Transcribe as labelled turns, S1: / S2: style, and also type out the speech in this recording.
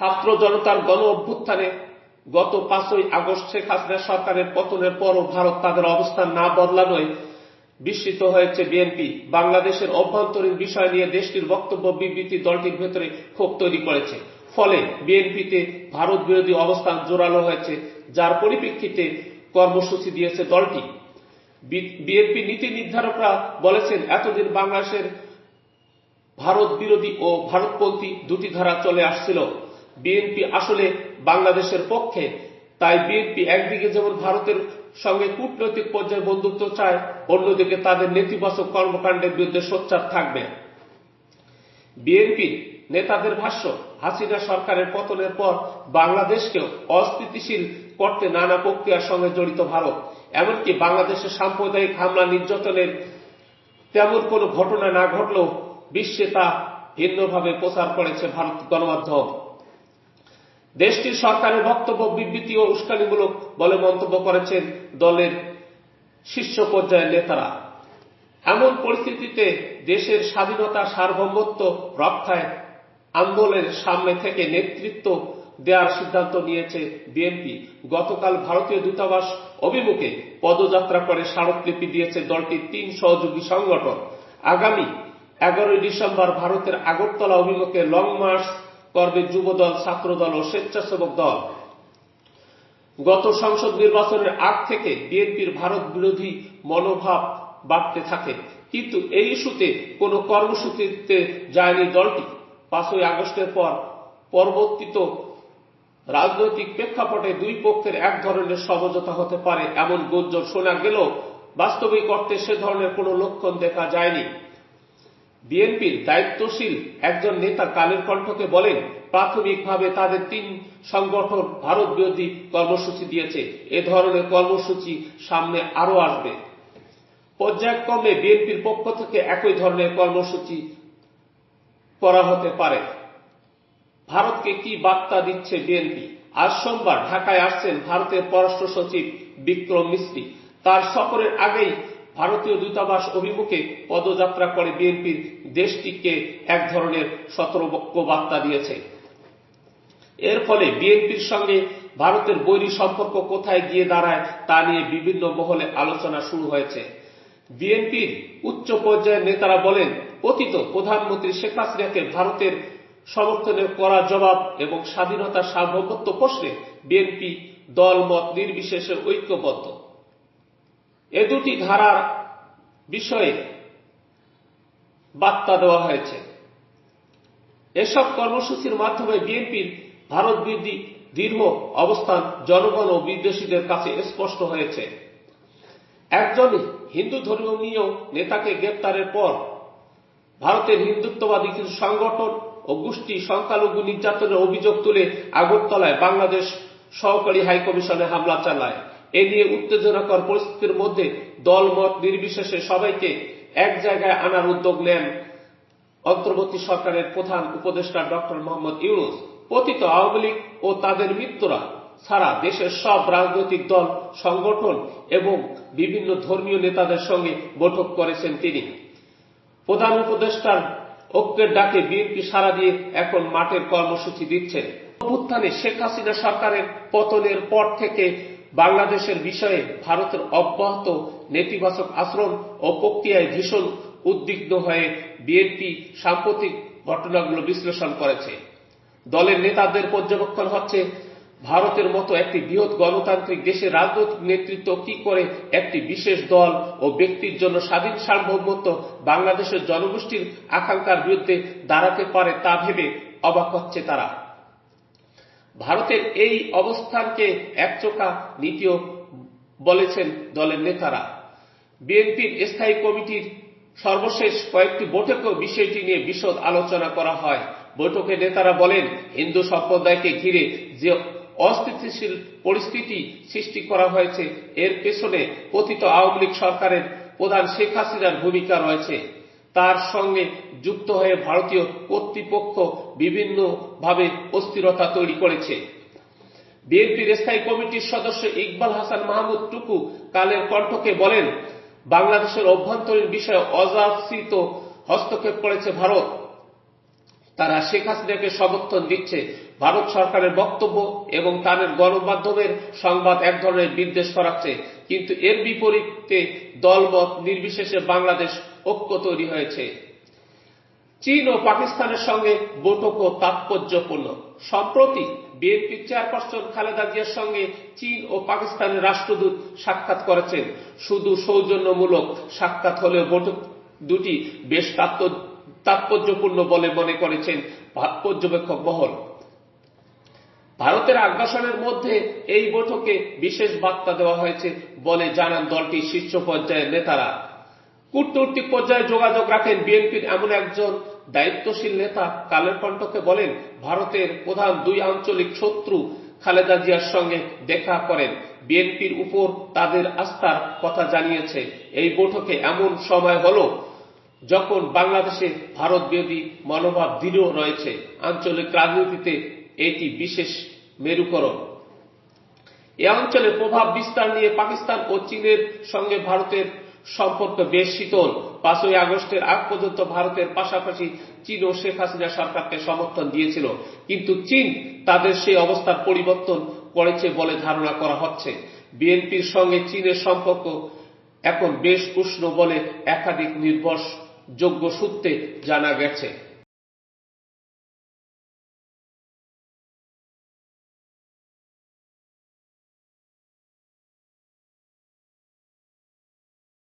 S1: ছাত্র জনতার গণ অভ্যুত্থানে গত পাঁচই আগস্ট শেখ হাসিনা সরকারের পতনের পরও ভারত তাদের অবস্থান না বদলানোয় বিস্মিত হয়েছে বিএনপি। বাংলাদেশের অভ্যন্তরীণ বিষয় নিয়ে দেশটির বক্তব্য বিবৃতি দলটির ভেতরে ক্ষোভ তৈরি করেছে। ফলে বিএনপিতে ভারত বিরোধী অবস্থান জোরালো হয়েছে, যার পরিপ্রেক্ষিতে কর্মসূচি দিয়েছে দলটি। বিএনপি নীতি নির্ধারকরা বলেছেন, এতদিন বাংলাদেশের ভারত বিরোধী ও ভারতপন্থী দুটি ধারা চলে আসছিল। বিএনপি আসলে বাংলাদেশের পক্ষে। তাই বিএনপি একদিকে যেমন ভারতের সঙ্গে কূটনৈতিক পর্যায়ে বন্ধুত্ব চায়, অন্যদিকে তাদের নেতিবাচক কর্মকাণ্ডের বিরুদ্ধে সোচ্চার থাকবে। বিএনপি নেতাদের ভাষ্য, হাসিনা সরকারের পতনের পর বাংলাদেশকেও অস্থিতিশীল করতে নানা প্রক্রিয়ার সঙ্গে জড়িত ভারত। এমনকি বাংলাদেশের সাম্প্রদায়িক হামলা, নির্যাতনের তেমন কোনো ঘটনা না ঘটলেও বিশ্বে তা ভিন্নভাবে প্রচার করেছে ভারত গণমাধ্যম। দেশটির সরকারের বক্তব্য, বিবৃতি ও উস্কানিমূলক বলে মন্তব্য করেছেন দলের শীর্ষ পর্যায়ের নেতারা। এমন পরিস্থিতিতে দেশের স্বাধীনতা সার্বভৌমত্ব রক্ষায় আন্দোলনের সামনে থেকে নেতৃত্ব দেওয়ার সিদ্ধান্ত নিয়েছে বিএনপি। গতকাল ভারতীয় দূতাবাস অভিমুখে পদযাত্রা করে স্মারকলিপি দিয়েছে দলটির তিন সহযোগী সংগঠন। আগামী এগারোই ডিসেম্বর ভারতের আগরতলা অভিমুখে লং মার্চ করবে যুবদল, ছাত্রদল ও স্বেচ্ছাসেবক দল। গত সংসদ নির্বাচনের আগ থেকে বিএনপির ভারত বিরোধী মনোভাব বাড়তে থাকে। কিন্তু এই ইস্যুতে কোনো কর্মসূচিতে যায়নি দলটি। পাঁচই আগস্টের পর পরবর্তীত রাজনৈতিক প্রেক্ষাপটে দুই পক্ষের এক ধরনের সমঝোতা হতে পারে এমন গুঞ্জন শোনা গেলেও বাস্তবিক অর্থে সে ধরনের কোনো লক্ষণ দেখা যায়নি। বিএনপির দায়িত্বশীল একজন নেতা কালের কণ্ঠকে বলেন, প্রাথমিকভাবে তাদের তিন সংগঠন ভারত বিরোধী কর্মসূচি দিয়েছে। এ ধরনের কর্মসূচি সামনে আরও আসবে। পর্যায়ক্রমে বিএনপির পক্ষ থেকে একই ধরনের কর্মসূচি করা হতে পারে। ভারতকে কি বার্তা দিচ্ছে বিএনপি? আজ সোমবার ঢাকায় আসছেন ভারতের পররাষ্ট্র সচিব বিক্রম মিস্ত্রি। তার সফরের আগেই ভারতীয় দূতাবাস অভিমুখে পদযাত্রা করে বিএনপির দেশটিকে এক ধরনের সতর্ক বার্তা দিয়েছে। এর ফলে বিএনপির সঙ্গে ভারতের বৈরী সম্পর্ক কোথায় গিয়ে দাঁড়ায় তা নিয়ে বিভিন্ন মহলে আলোচনা শুরু হয়েছে। বিএনপির উচ্চ পর্যায়ের নেতারা বলেন, অতীত প্রধানমন্ত্রী শেখ হাসিনাকে ভারতের সমর্থনের করা জবাব এবং স্বাধীনতা সার্বভৌমত্ব প্রশ্নে বিএনপি দল মত নির্বিশেষে ঐক্যবদ্ধ। এ দুটি ধারার বিষয়ে বার্তা দেওয়া হয়েছে। এসব কর্মসূচির মাধ্যমে বিএনপির ভারত বিরোধী দীর্ঘ অবস্থান, জনগণ ও বিদেশিদের কাছে স্পষ্ট হয়েছে। একজন হিন্দু ধর্মীয় নেতাকে গ্রেপ্তারের পর ভারতের হিন্দুত্ববাদী কিছু সংগঠন ও গোষ্ঠী সংখ্যালঘু নির্যাতনের অভিযোগ তুলে আগরতলায় বাংলাদেশ সহকারী হাইকমিশনে হামলা চালায়। এ নিয়ে উত্তেজনাকর পরিস্থিতির মধ্যে দলমত নির্বিশেষে সবাইকে এক জায়গায় আনার উদ্যোগ নেন অন্তর্বর্তী সরকারের প্রধান উপদেষ্টা ডক্টর মোহাম্মদ ইউনুস। পতিত আওয়ামী লীগ ও তাদের মিত্ররা ছাড়া দেশের সব রাজনৈতিক দল, সংগঠন এবং বিভিন্ন ধর্মীয় নেতাদের সঙ্গে বৈঠক করেছেন তিনি। প্রধান উপদেষ্টার ঐক্যের ডাকে বিএনপি সারা দিয়ে এখন মাঠের কর্মসূচি দিচ্ছে অভ্যুত্থানে শেখ হাসিনা সরকারের পতনের পর থেকে বাংলাদেশের বিষয়ে ভারতের অব্যাহত নেতিবাচক আচরণ ও প্রক্রিয়ায় ভীষণ উদ্বিগ্ন হয়ে বিএনপি সাম্প্রতিক ঘটনাগুলো বিশ্লেষণ করেছে। দলের নেতাদের পর্যবেক্ষণ হচ্ছে, ভারতের মতো একটি বৃহৎ গণতান্ত্রিক দেশের রাজনৈতিক নেতৃত্ব কি করে একটি বিশেষ দল ও ব্যক্তির জন্য স্বাধীন সার্বভৌমত্ব বাংলাদেশের জনগোষ্ঠীর আকাঙ্ক্ষার বিরুদ্ধে দাঁড়াতে পারে তা ভেবে অবাক হচ্ছে তারা। ভারতের এই অবস্থানকে একচোখা নীতিও বলেছেন দলের নেতারা। বিএনপির স্থায়ী কমিটির সর্বশেষ কয়েকটি বৈঠকেও বিষয়টি নিয়ে বিশদ আলোচনা করা হয়। বৈঠকে নেতারা বলেন, হিন্দু সম্প্রদায়কে ঘিরে যে অস্থিতিশীল পরিস্থিতি সৃষ্টি করা হয়েছে, এর পেছনে পতিত আওয়ামী লীগ সরকারের প্রধান শেখ হাসিনার ভূমিকা রয়েছে। তার সঙ্গে যুক্ত হয়ে ভারতীয় কর্তৃপক্ষ বিভিন্নভাবে অস্থিরতা তৈরি করেছে। বিএনপির স্থায়ী কমিটির সদস্য ইকবাল হাসান মাহমুদ টুকু কালের কণ্ঠকে বলেন, বাংলাদেশের অভ্যন্তরীণ বিষয়ে অযাচিত হস্তক্ষেপ করেছে ভারত। তারা শেখ হাসিনাকে সমর্থন দিচ্ছে। ভারত সরকারের বক্তব্য এবং তাদের গণমাধ্যমের সংবাদ এক ধরনের বিদ্বেষ করাচ্ছে কিন্তু এর বিপরীতে দলমত নির্বিশেষে বাংলাদেশ ঐক্য তৈরি হয়েছে। চীন ও পাকিস্তানের সঙ্গে বৈঠকও তাৎপর্যপূর্ণ। সম্প্রতি বিএনপির চেয়ারপারসন খালেদা জিয়ার সঙ্গে চীন ও পাকিস্তানের রাষ্ট্রদূত সাক্ষাৎ করেছেন। শুধু সৌজন্যমূলক সাক্ষাৎ হলেও বৈঠক দুটি বেশ তাৎপর্যপূর্ণ বলে মনে করেছেন পর্যবেক্ষক মহল। ভারতের আগ্রাসনের মধ্যে এই বৈঠকে বিশেষ বার্তা দেওয়া হয়েছে বলে জানান দলটির শীর্ষ পর্যায়ের নেতারা। কূটনৈতিক পর্যায়ে যোগাযোগ রাখেন বিএনপির এমন একজন দায়িত্বশীল নেতা। কালের কণ্ঠকে বলেন, ভারতের প্রধান দুই আঞ্চলিক শত্রু খালেদা জিয়ার সঙ্গে দেখা করেন। বিএনপির উপর তাদের আস্থার কথা জানিয়েছে। এই বৈঠকে এমন সময় হল যখন বাংলাদেশে ভারত বিরোধী মনোভাব দৃঢ় রয়েছে। আঞ্চলিক রাজনীতিতে এটি বিশেষ মেরুকরণ। এ অঞ্চলে প্রভাব বিস্তার নিয়ে পাকিস্তান ও চীনের সঙ্গে ভারতের সম্পর্ক বেশ শীতল। পাঁচই আগস্টের আগ পর্যন্ত ভারতের পাশাপাশি চীন ও শেখ হাসিনা সরকারকে সমর্থন দিয়েছিল। কিন্তু চীন তাদের সেই অবস্থার পরিবর্তন করেছে বলে ধারণা করা হচ্ছে। বিএনপির সঙ্গে চীনের সম্পর্ক এখন বেশ উষ্ণ বলে একাধিক নির্ভরযোগ্য সূত্রে জানা গেছে।